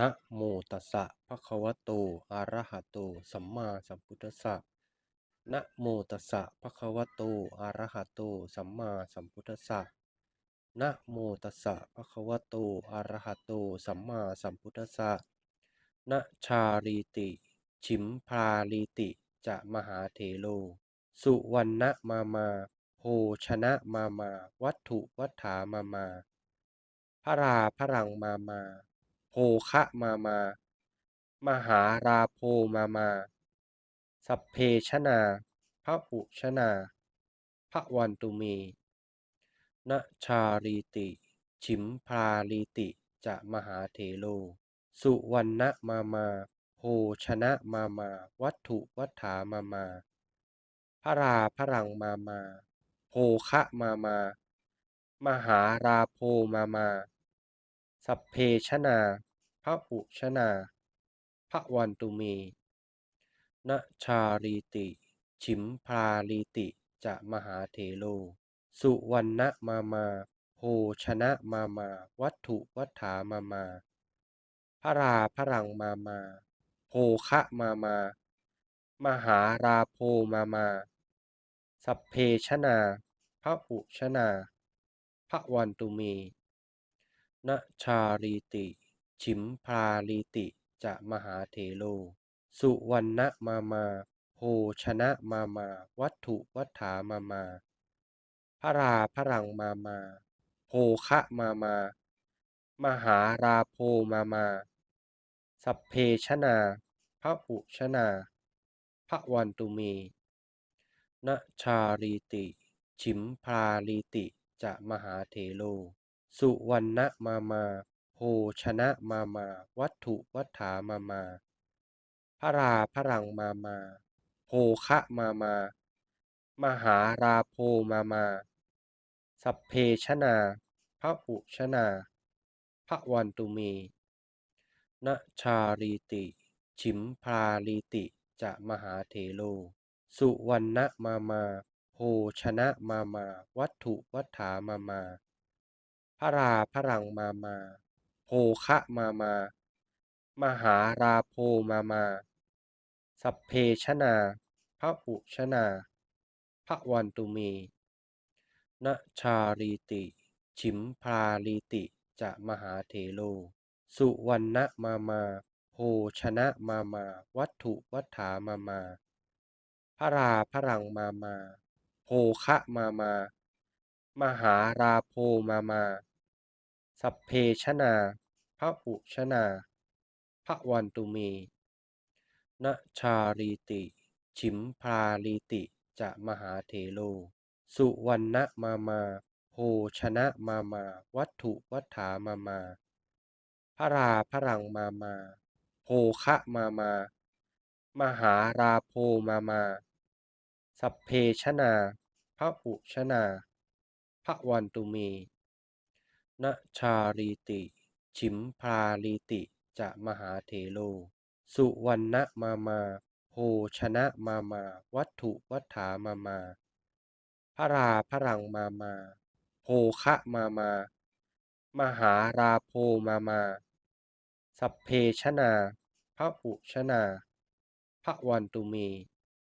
นะโมตัสสะภะคะวะโต อะระหะโต สัมมาสัมพุทธัสสะ นะโมตัสสะภะคะวะโต อะระหะโต สัมมาสัมพุทธัสสะ นะโมตัสสะภะคะวะโต อะระหะโต สัมมาสัมพุทธัสสะ นะชาลีติ ฉิมพาลีติ จะมหาเถโล สุวรรณมามา โภชนะมามา วัตถุวัฏฐามามาพระราพรังมามา คะมามา มหาราโพมามา สัพเพชนาพระอุชนาพระวันตุเมนะชาลีติฉิมพาลีติ จะมหาเถโล สุวรรณมามาโภชนะมามา วัตถุวัฏฐามามา พระราพรังมามา โภคะมามา มหาราโพมามา สัพเพชนา พระอุชนาพระวันตุเมนชาลีติ ฉิมพาลีติ จะมหาเถโล สุวรรณมามา โภชนะมามา วัตถุวัฏฐามามา พระราพรังมามา โภคะมามา มหาราโพมามา สัพเพชนาพระอุชนาพระวันตุเมนชาลีติ ฉิมพาลีติจะมหาเถโล สุวรรณมามา โภชนะมามา วัตถุวัฏฐามามา พระราพรังมามา โภคะมามา มหาราโพมามา สัพเพชนาพระอุชนาพระวันตุเมนชาลีติ ฉิมพาลีติจะมหาเถโล สุวรรณมามา โภชนะมามา วัตถุวัฏฐามามาพระราพรังมามาโภคะมา มา มหาราโพมา มา สัพเพชนาพระอุชนาพระวันตุเมนชาลีติฉิมพาลีติ จะมหาเถโล สุวรรณมา มาโภชนะมา มา วัตถุวัฏฐามา มาพระราพรังมา มา โภคะมามา มหาราโพมามา สัพเพชนาพระอุชนาพระวันตุเมนชาลีติฉิมพาลีติ จะมหาเถโล สุวรรณมามาโภชนะมามา วัตถุวัฏฐามามา พระราพรังมามา โภคะมามา มหาราโพมามา สัพเพชนาพระอุชนาพระวันตุเมนะชาลีติฉิมพาลีติ จะมหาเถโล สุวรรณมามาโภชนะมามา วัตถุวัฏฐามามา พระราพรังมามา โภคะมามา มหาราโพมามา สัพเพชนาพระอุชนาพระวันตุเม นะชาลีติ ฉิมพาลีติ จะมหาเถโล สุวรรณมามา โภชนะมามา วัตถุวัฏฐามามา พระราพรังมามา โภคะมามา มหาราโพมามา สัพเพชนาพระอุชนาพระวันตุเม